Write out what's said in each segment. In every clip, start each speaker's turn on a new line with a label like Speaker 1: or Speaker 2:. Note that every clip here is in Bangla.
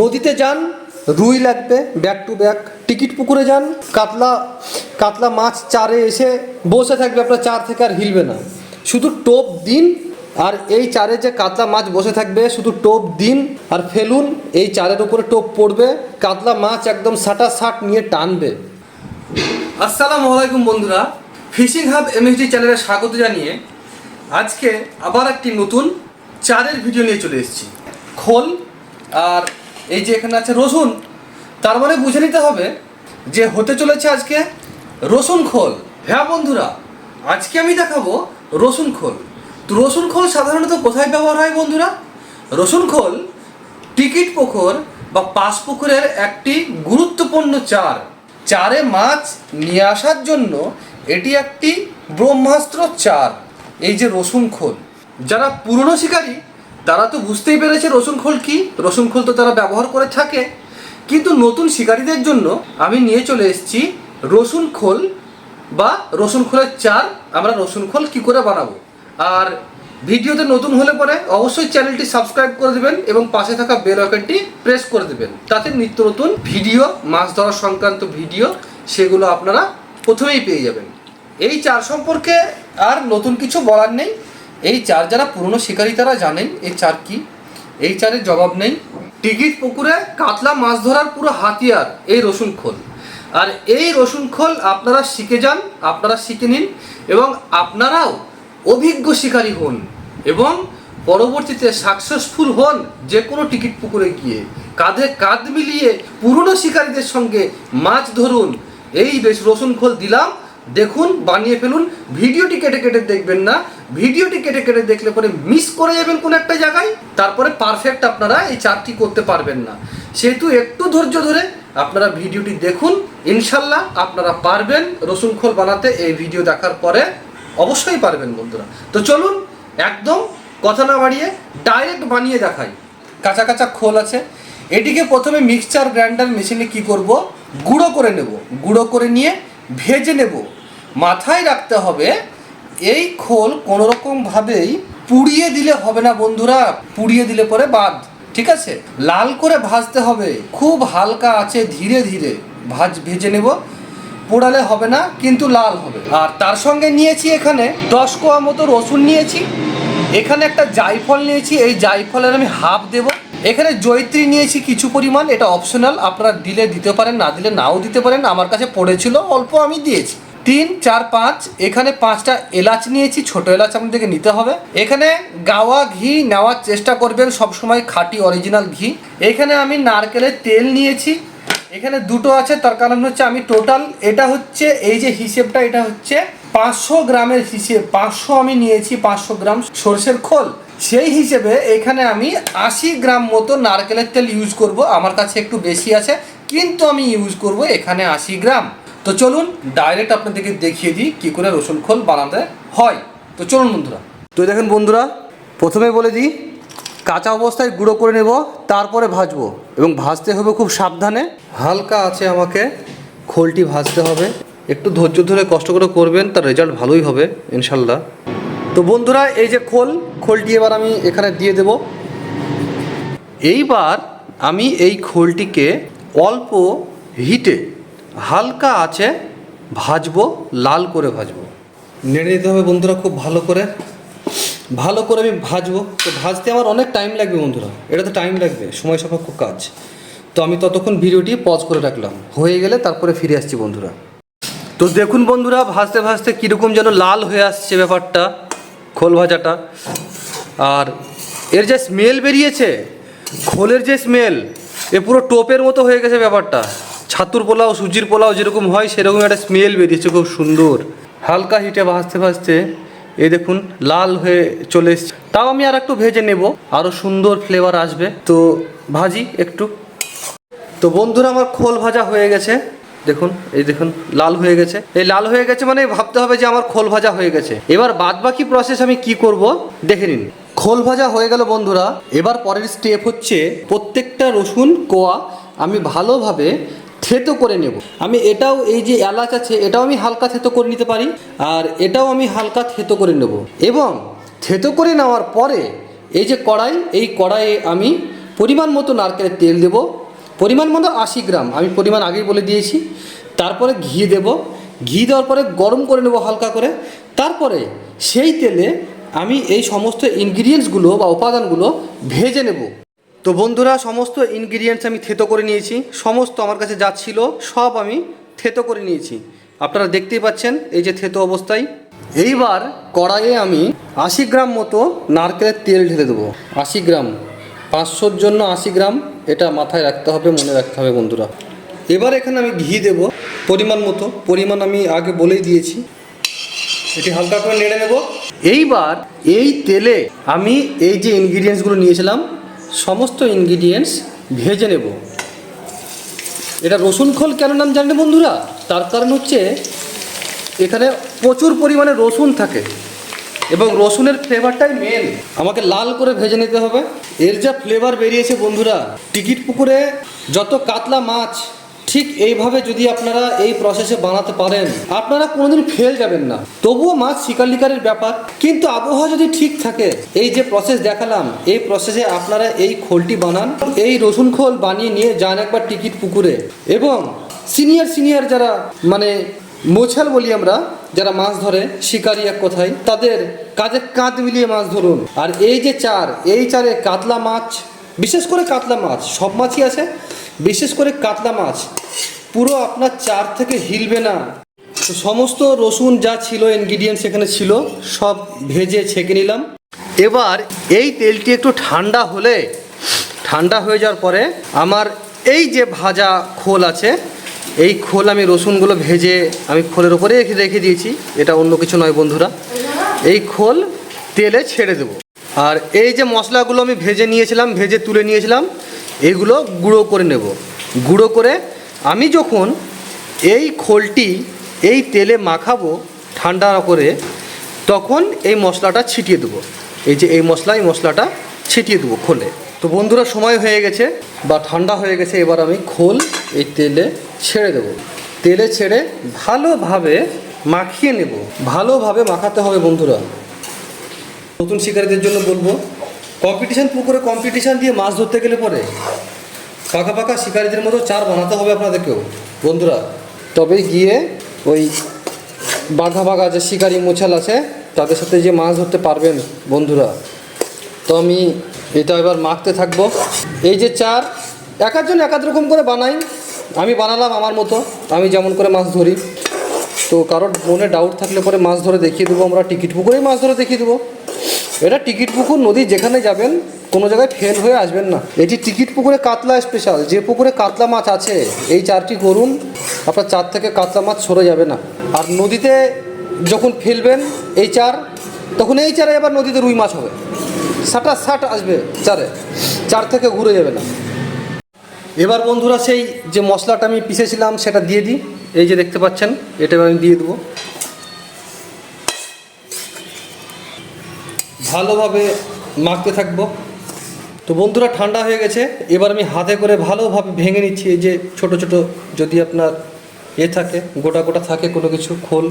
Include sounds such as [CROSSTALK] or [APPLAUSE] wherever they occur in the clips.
Speaker 1: নদীতে যান, রুই লাগবে ব্যাক টু ব্যাক টিকিট পুকুরে যান, কাতলা কাতলা মাছ চারে এসে বসে থাকবে, আপনার চার থেকে আর হিলবে না। শুধু টোপ দিন, আর এই চারে যে কাতলা মাছ বসে থাকবে, শুধু টোপ দিন আর ফেলুন, এই চারের উপরে টোপ পড়বে, কাতলা মাছ একদম সাটা সাট নিয়ে টানবে। আসসালামু আলাইকুম বন্ধুরা, ফিশিং হাব এমএসডি চ্যানেলে স্বাগত জানিয়ে আজকে আবার একটি নতুন চারের ভিডিও নিয়ে চলে এসেছি। খোল আর এই যে এখানে আছে রসুন, তার মানে বুঝে নিতে হবে যে হতে চলেছে আজকে রসুন খোল। হ্যাঁ বন্ধুরা, আজকে আমি দেখাবো রসুন খোল। তো রসুন খোল সাধারণত কোথায় ব্যবহার হয় বন্ধুরা? রসুন খোল টিকিট পুকুর বা পাশ পুকুরের একটি গুরুত্বপূর্ণ চার। চারে মাছ নিয়ে আসার জন্য এটি একটি ব্রহ্মাস্ত্র চার, এই যে রসুন খোল। যারা পুরনো শিকারী তারা তো বুঝতেই পেরেছে রসুন খোল কি? রসুন খোল তো তারা ব্যবহার করে থাকে। কিন্তু নতুন শিকারীদের জন্য আমি নিয়ে চলে এসেছি রসুন খোল বা রসুন খোলের চার। আমরা রসুন খোল কি করে বানাবো? আর ভিডিওতে নতুন হলে পরে অবশ্যই চ্যানেলটি সাবস্ক্রাইব করে দেবেন এবং পাশে থাকা বেল আইকনটি প্রেস করে দেবেন। তাতে নিত্য নতুন ভিডিও, মাছ ধরা সংক্রান্ত ভিডিও সেগুলো আপনারা প্রথমেই পেয়ে যাবেন। এই চার সম্পর্কে আর নতুন কিছু বলার নেই। এই চার যারা পুরনো শিকারী তারা জানেন, এই চার কি? এই চারের জবাব নেই। টিকিট পুকুরে কাতলা মাছ ধরার পুরো হাতিয়ার, এই রসুন খোল। আর এই রসুন খোল আপনারা শিখে যান, আপনারা শিখে নিন এবং আপনারাও অভিজ্ঞ শিকারী হন এবং পরবর্তীতে সাকসেসফুল হন যে কোনো টিকিট পুকুরে গিয়ে। কাঁধে কাঁধ মিলিয়ে পুরনো শিকারীদের সঙ্গে মাছ ধরুন। এই বেশ রসুন খোল দিলাম, দেখুন, বানিয়ে ফেলুন। ভিডিওটি কেটে কেটে দেখবেন না। ভিডিওটি কেটে কেটে দেখলে পরে মিস করে যাবেন কোন একটা জায়গায়, তারপরে পারফেক্ট আপনারা এই চারটি করতে পারবেন না। সেহেতু একটু ধৈর্য ধরে আপনারা ভিডিওটি দেখুন, ইনশাল্লাহ আপনারা পারবেন রসুন খোল বানাতে এই ভিডিও দেখার পরে অবশ্যই পারবেন বন্ধুরা। তো চলুন, একদম কথা না বাড়িয়ে ডাইরেক্ট বানিয়ে দেখাই। কাঁচা কাঁচা খোল আছে। এটিকে প্রথমে মিক্সচার গ্রাইন্ডার মেশিনে কি করব? গুঁড়ো করে নেব। গুঁড়ো করে নিয়ে ভেজে নেব। মাথায় রাখতে হবে এই খোল কোনো রকমভাবেই পুড়িয়ে দিলে হবে না বন্ধুরা, পুড়িয়ে দিলে পরে বাদ, ঠিক আছে? লাল করে ভাজতে হবে, খুব হালকা আছে, ধীরে ধীরে। ভাজ, ভেজে নেব, পোড়ালে হবে না, কিন্তু লাল হবে। আর তার সঙ্গে নিয়েছি এখানে দশ কোয়া মতো রসুন নিয়েছি। এখানে একটা জায়ফল নিয়েছি, এই জায়ফলের আমি হাফ দেব। এখানে জয়ত্রী নিয়েছি কিছু পরিমাণ, এটা অপশনাল আপনারা দিলে দিতে পারেন, না দিলে নাও দিতে পারেন, আমার কাছে পড়েছিল, অল্প আমি দিয়েছি। তিন, চার, পাঁচ, এখানে পাঁচটা এলাচ নিয়েছি, ছোট এলাচ আপনাদেরকে নিতে হবে। এখানে গাওয়া ঘি নেওয়ার চেষ্টা করবেন, সবসময় খাঁটি অরিজিনাল ঘি। এখানে আমি নারকেলের তেল নিয়েছি। এখানে দুটো আছে, তার কারণ হচ্ছে আমি টোটাল এটা হচ্ছে, এই যে হিসেবটা, এটা হচ্ছে পাঁচশো গ্রামের হিসেব, পাঁচশো আমি নিয়েছি, পাঁচশো গ্রাম সর্ষের খোল। সেই হিসেবে এখানে আমি আশি গ্রাম মতো নারকেলের তেল ইউজ করব, আমার কাছে একটু বেশি আছে, কিন্তু আমি ইউজ করব এখানে আশি গ্রাম। তো চলুন ডাইরেক্ট আপনাদেরকে দেখিয়ে দিই কী করে রসুন খোল বানাতে হয়। তো চলুন বন্ধুরা। তো দেখেন বন্ধুরা প্রথমে বলে দিই, কাঁচা অবস্থায় গুঁড়ো করে নেব, তারপরে ভাজবো এবং ভাজতে হবে খুব সাবধানে। হালকা আছে আমাকে, খোলটি ভাজতে হবে। একটু ধৈর্য ধরে কষ্ট করে করবেন, তার রেজাল্ট ভালোই হবে, ইনশাল্লাহ। তো বন্ধুরা, এই যে খোল, খোলটি এবার আমি এখানে দিয়ে দেব। এইবার আমি এই খোলটিকে অল্প হিটে হালকা আছে, ভাজবো, লাল করে ভাজবো। নেড়ে দিতে হবে বন্ধুরা খুব ভালো করে। ভালো করে আমি ভাজবো। তো ভাজতে আমার অনেক টাইম লাগবে বন্ধুরা। এটা তো টাইম লাগবে, সময় সাপেক্ষ কাজ। তো আমি ততক্ষণ ভিডিওটি পজ করে রাখলাম। হয়ে গেলে তারপরে ফিরে আসছি বন্ধুরা। তো দেখুন বন্ধুরা, ভাজতে ভাজতে কীরকম যেন লাল হয়ে আসছে ব্যাপারটা, খোল ভাজাটা। আর এর যে স্মেল বেরিয়েছে, খোলের যে স্মেল এ পুরো টোপের মতো হয়ে গেছে ব্যাপারটা। ছাতুর পোলাও, সুজির পোলাও যেরকম হয় সেরকম একটা স্মেল বেরিয়েছে, খুব সুন্দর। হালকা হিটে ভাজতে ভাজতে এই দেখুন, লাল হয়ে চলে এসছে। তাও আমি আর একটু ভেজে নেব আরও সুন্দর ফ্লেভার আসবে। তো ভাজি একটু। তো বন্ধুরা, আমার খোল ভাজা হয়ে গেছে। দেখুন, এই দেখুন, লাল হয়ে গেছে। এই লাল হয়ে গেছে মানে ভাবতে হবে যে আমার খোল ভাজা হয়ে গেছে। এবার বাদ বাকি প্রসেস আমি কি করব, দেখে নিন। খোল ভাজা হয়ে গেল বন্ধুরা, এবার পরের স্টেপ হচ্ছে প্রত্যেকটা রসুন, কোয়া, আমি ভালোভাবে থেতো করে নেব। আমি এটাও এই যে এলাচ আছে, এটাও আমি হালকা থেতো করে নিতে পারি, আর এটাও আমি হালকা থেতো করে নেব। এবং থেতো করে নেওয়ার পরে এই যে কড়াই, এই কড়াইয়ে আমি পরিমাণ মতো নারকেলের তেল দেব। পরিমাণ মতো আশি গ্রাম, আমি পরিমাণ আগেই বলে দিয়েছি। তারপরে ঘি দেব। ঘি দেওয়ার পরে গরম করে নেব হালকা করে। তারপরে সেই তেলে আমি এই সমস্ত ইনগ্রিডিয়েন্টসগুলো বা উপাদানগুলো ভেজে নেব। তো বন্ধুরা, সমস্ত ইনগ্রিডিয়েন্টস আমি থেতো করে নিয়েছি। সমস্ত আমার কাছে যা ছিল, সব আমি থেতো করে নিয়েছি। আপনারা দেখতেই পাচ্ছেন, এই যে থেতো অবস্থায়। এইবার কড়াইয়ে আমি আশি গ্রাম মতো নারকেলের তেল ঢেলে দেবো। আশি গ্রাম, পাঁচশোর জন্য আশি গ্রাম, এটা মাথায় রাখতে হবে, মনে রাখতে হবে বন্ধুরা। এবার এখানে আমি ঘি দেব, পরিমাণ মতো। পরিমাণ আমি আগে বলেই দিয়েছি। এটি হালকা করে নেড়ে নেব। এইবার এই তেলে আমি এই যে ইনগ্রিডিয়েন্টসগুলো নিয়েছিলাম সমস্ত ইনগ্রিডিয়েন্টস ভেজে নেব। এটা রসুন খোল কেন নাম জানেন বন্ধুরা? তার কারণ হচ্ছে এখানে প্রচুর পরিমাণে রসুন থাকে এবং রসুনের ফ্লেভারটাই মেন আমাকে লাল করে ভেজে নিতে হবে। এর যা ফ্লেভার বেরিয়েছে বন্ধুরা, টিকিট পুকুরে যত কাতলা মাছ ঠিক এইভাবে যদি আপনারা এই প্রসেসে বানাতে পারেন, আপনারা কোনোদিন ফেল যাবেন না। তবুও মাছ শিকালিকারের ব্যাপার। কিন্তু আবহাওয়া যদি ঠিক থাকে, এই যে প্রসেস দেখালাম, এই প্রসেসে আপনারা এই খোলটি বানান, এই রসুন খোল বানিয়ে নিয়ে যান একবার টিকিট পুকুরে। এবং সিনিয়র সিনিয়র যারা মানে মোছাল বলি আমরা, যারা মাছ ধরে, শিকারি এক কথায়, তাদের কাঁধে কাঁধ মিলিয়ে মাছ ধরুন। আর এই যে চার, এই চারে কাতলা মাছ, বিশেষ করে কাতলা মাছ, সব মাছই আছে। বিশেষ করে কাতলা মাছ। পুরো আপনার চার থেকে হিলবে না। তো সমস্ত রসুন যা ছিল ইনগ্রিডিয়েন্টস এখানে ছিল, সব ভেজে ছেঁকে নিলাম। এবার এই তেলটি একটু ঠান্ডা হলে, ঠান্ডা হয়ে যাওয়ার পরে আমার এই যে ভাজা খোল আছে, এই খোল আমি রসুনগুলো ভেজে আমি খোলের ওপরে রেখে রেখে দিয়েছি। এটা অন্য কিছু নয় বন্ধুরা। এই খোল তেলে ছেড়ে দেবো। আর এই যে মশলাগুলো আমি ভেজে নিয়েছিলাম, ভেজে তুলে নিয়েছিলাম এইগুলো গুঁড়ো করে নেব। গুঁড়ো করে আমি যখন এই খোলটি এই তেলে মাখাবো ঠান্ডা করে, তখন এই মশলাটা ছিটিয়ে দেবো। এই যে এই মশলা, এই মশলাটা ছিটিয়ে দেবো খোলে। তো বন্ধুরা, সময় হয়ে গেছে বা ঠান্ডা হয়ে গেছে, এবার আমি খোল এই তেলে ছেড়ে দেবো। তেলে ছেড়ে ভালোভাবে মাখিয়ে নেব। ভালোভাবে মাখাতে হবে বন্ধুরা। নতুন শিকারীদের জন্য বলব কম্পিটিশান পুকুরে কম্পিটিশান দিয়ে মাছ ধরতে গেলে পরে পাকা পাকা শিকারীদের মতো চার বানাতে হবে আপনাদেরকেও। বন্ধুরা তবে গিয়ে ওই বাঘা বাঘা যে শিকারি মোছাল আছে, তাদের সাথে যে মাছ ধরতে পারবেন বন্ধুরা। তো আমি এটা এবার মাখতে থাকব। এই যে চার, এক একজন এক এক রকম করে বানাই। আমি বানালাম আমার মতো, আমি যেমন করে মাছ ধরি। তো কারোর মনে ডাউট থাকলে পরে মাছ ধরে দেখিয়ে দেবো, আমরা টিকিট পুকুরেই মাছ ধরে দেখিয়ে দেবো। এটা টিকিট পুকুর, নদী যেখানে যাবেন, কোনো জায়গায় ফেল হয়ে আসবেন না। এটি টিকিট পুকুরে কাতলা স্পেশাল যে পুকুরে কাতলা মাছ আছে, এই চারটি করুন, আপনার চার থেকে কাতলা মাছ সরে যাবে না। আর নদীতে যখন ফেলবেন এই চার, তখন এই চারে আবার নদীতে রুই মাছ হবে। সাটা সাট আসবে চারে, চার থেকে ঘুরে যাবে না। এবার বন্ধুরা, সেই যে মশলাটা আমি পিষেছিলাম, সেটা দিয়ে দিই। এই যে দেখতে পাচ্ছেন, এটা আমি দিয়ে দেবো। ভালোভাবে মাখতে থাকব। তো বন্ধুরা, ঠান্ডা হয়ে গেছে। এবার আমি হাতে করে ভালোভাবে ভেঙে নিচ্ছি। এই যে ছোট ছোট যদি আপনার এ থাকে, গোটা গোটা থাকে, কোনো কিছু খোল,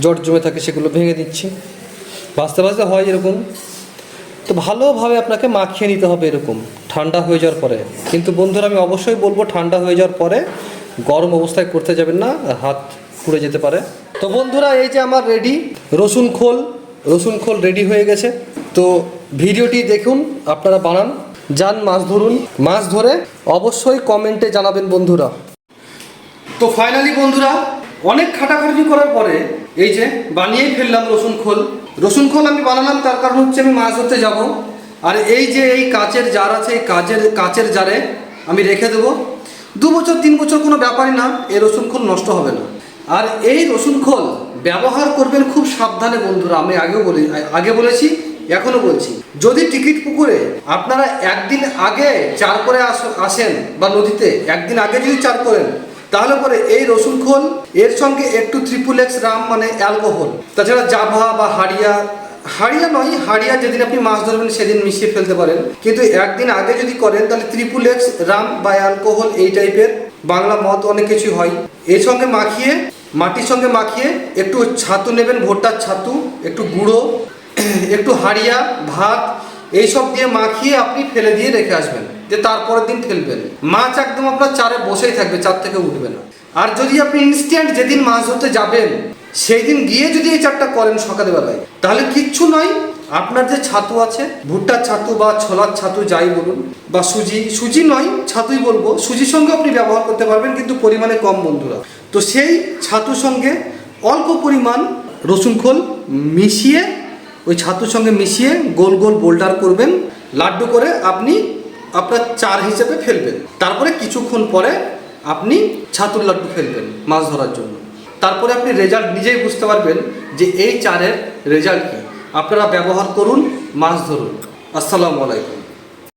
Speaker 1: জট জমে থাকে, সেগুলো ভেঙে দিচ্ছি। ভাজতে ভাজতে হয় এরকম। তো ভালোভাবে আপনাকে মাখিয়ে নিতে হবে এরকম। ঠান্ডা হয়ে যাওয়ার পরে। কিন্তু বন্ধুরা, আমি অবশ্যই বলব, ঠান্ডা হয়ে যাওয়ার পরে গরম অবস্থায় করতে যাবেন না হাত পুড়ে যেতে পারে। তো বন্ধুরা, এই যে আমার রেডি রসুন খোল। রসুন খোল রেডি হয়ে গেছে। তো ভিডিওটি দেখুন, আপনারা বানান। যান, মাছ ধরুন। মাছ ধরে অবশ্যই কমেন্টে জানাবেন বন্ধুরা। তো ফাইনালি বন্ধুরা, অনেক খাটাখাটি করার পরে এই যে বানিয়েই ফেললাম রসুন খোল। রসুন খোল আমি বানালাম, তার কারণ হচ্ছে আমি মাছ ধরতে যাব। আর এই যে এই কাচের জার আছে, এই কাচের কাচের জারে আমি রেখে দেবো। দু বছর, তিন বছর কোনো ব্যাপারই না, এই রসুন খোল নষ্ট হবে না। আর এই রসুন খোল ব্যবহার করবেন খুব সাবধানে বন্ধুরা, আমি আগেও বলি, আগে বলেছি, এখনও বলছি। যদি টিকিট পুকুরে আপনারা একদিন আগে চার করে আস- আসেন বা নদীতে, একদিন আগে যদি চার করেন, তাহলে পরে এই রসুন খোল, এর সঙ্গে একটু ট্রিপুল এক্স রাম মানে অ্যালকোহল, তাছাড়া জাভা বা হাড়িয়া হাড়িয়া নয়, হাড়িয়া যেদিন আপনি মাছ ধরবেন সেদিন মিশিয়ে ফেলতে পারেন। কিন্তু একদিন আগে যদি করেন, তাহলে ত্রিপুল এক্স রাম বা অ্যালকোহল এই টাইপের বাংলা মত অনেক কিছুই হয়। এর সঙ্গে মাখিয়ে মাটির সঙ্গে মাখিয়ে একটু ছাতু নেবেন ভুট্টার ছাতু, একটু গুঁড়ো, [CLEARS THROAT] একটু হাড়িয়া, ভাত, এইসব দিয়ে মাখিয়ে আপনি ফেলে দিয়ে রেখে আসবেন, যে তারপরের দিন ফেলবেন। মাছ একদম আপনার চারে বসেই থাকবে, চার থেকে উঠবে না। আর যদি আপনি ইনস্ট্যান্ট যেদিন মাছ ধরতে যাবেন সেই দিন গিয়ে যদি এই চারটা করেন সকালবেলায়, তাহলে কিচ্ছু নয় আপনার যে ছাতু আছে, ভুট্টার ছাতু বা ছোলার ছাতু যাই বলুন, বা সুজি সুজি নয়, ছাতুই বলব। সুজির সঙ্গে আপনি ব্যবহার করতে পারবেন, কিন্তু পরিমাণে কম বন্ধুরা। তো সেই ছাতুর সঙ্গে অল্প পরিমাণ রসুন খোল মিশিয়ে, ওই ছাতুর সঙ্গে মিশিয়ে গোল গোল বোল্ডার করবেন। লাড্ডু করে আপনি আপনার চার হিসেবে ফেলবেন। তারপরে কিছুক্ষণ পরে আপনি ছাতুর লাড্ডু ফেলবেন মাছ ধরার জন্য। তারপরে আপনি রেজাল্ট নিজেই বুঝতে পারবেন যে এই চারের রেজাল্ট কী। আপনারা ব্যবহার করুন মাছ ধরুন। আসসালামু আলাইকুম।